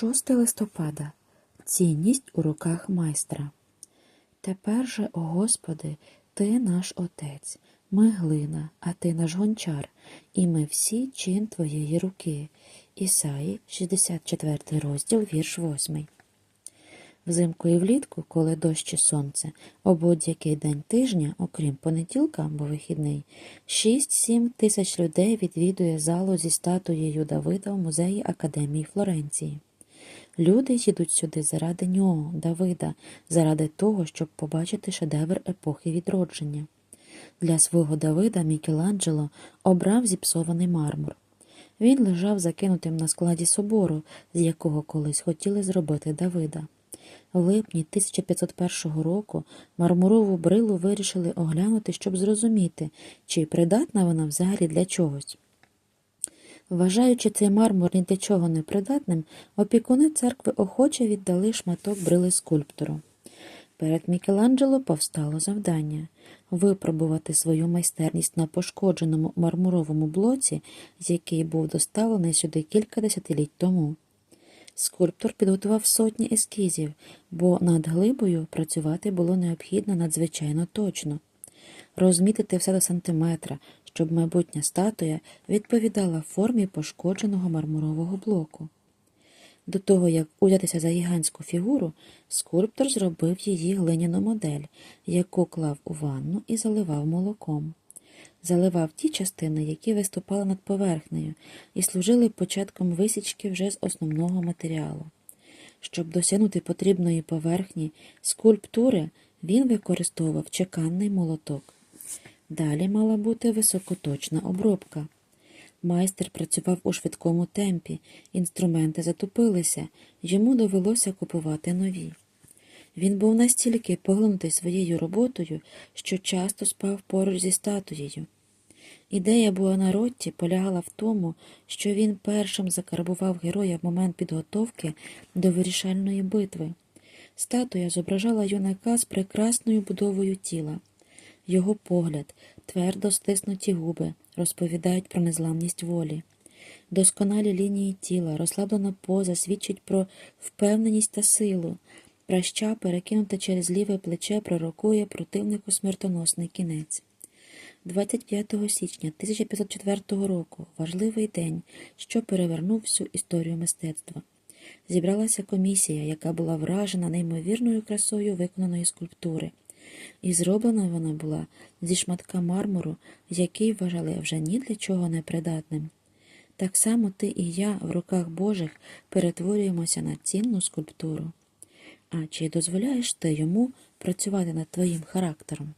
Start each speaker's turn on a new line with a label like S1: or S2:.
S1: 6 листопада. Цінність у руках майстра. Тепер же, о Господи, Ти наш Отець, ми глина, а Ти наш гончар, і ми всі чин Твоєї руки. Ісаї, 64 розділ, вірш 8. Взимку і влітку, коли дощ чи сонце, о будь-який день тижня, окрім понеділка або вихідний, 6-7 тисяч людей відвідує залу зі статуєю Давида в музеї Академії Флоренції. Люди їдуть сюди заради нього, Давида, заради того, щоб побачити шедевр епохи відродження. Для свого Давида Мікеланджело обрав зіпсований мармур. Він лежав закинутим на складі собору, з якого колись хотіли зробити Давида. В липні 1501 року мармурову брилу вирішили оглянути, щоб зрозуміти, чи придатна вона взагалі для чогось. Вважаючи цей мармур ні для чого не придатним, опікуни церкви охоче віддали шматок брили скульптору. Перед Мікеланджело повстало завдання випробувати свою майстерність на пошкодженому мармуровому блоці, який був доставлений сюди кілька десятиліть тому. Скульптор підготував сотні ескізів, бо над глибою працювати було необхідно надзвичайно точно. Розмітити все до сантиметра, щоб майбутня статуя відповідала формі пошкодженого мармурового блоку. До того, як узятися за гігантську фігуру, скульптор зробив її глиняну модель, яку клав у ванну і заливав молоком. Заливав ті частини, які виступали над поверхнею, і служили початком висічки вже з основного матеріалу. Щоб досягнути потрібної поверхні скульптури, він використовував чеканний молоток. Далі мала бути високоточна обробка. Майстер працював у швидкому темпі, інструменти затупилися, йому довелося купувати нові. Він був настільки поглинутий своєю роботою, що часто спав поруч зі статуєю. Ідея Буанаротті полягала в тому, що він першим закарбував героя в момент підготовки до вирішальної битви. Статуя зображала юнака з прекрасною будовою тіла. Його погляд, твердо стиснуті губи, розповідають про незламність волі. Досконалі лінії тіла, розслаблена поза свідчить про впевненість та силу. Праща, перекинута через ліве плече, пророкує противнику смертоносний кінець. 25 січня 1504 року важливий день, що перевернув всю історію мистецтва. Зібралася комісія, яка була вражена неймовірною красою виконаної скульптури, і зроблена вона була зі шматка мармуру, який вважали вже ні для чого непридатним. Так само ти і я в руках Божих перетворюємося на цінну скульптуру. А чи дозволяєш ти йому працювати над твоїм характером?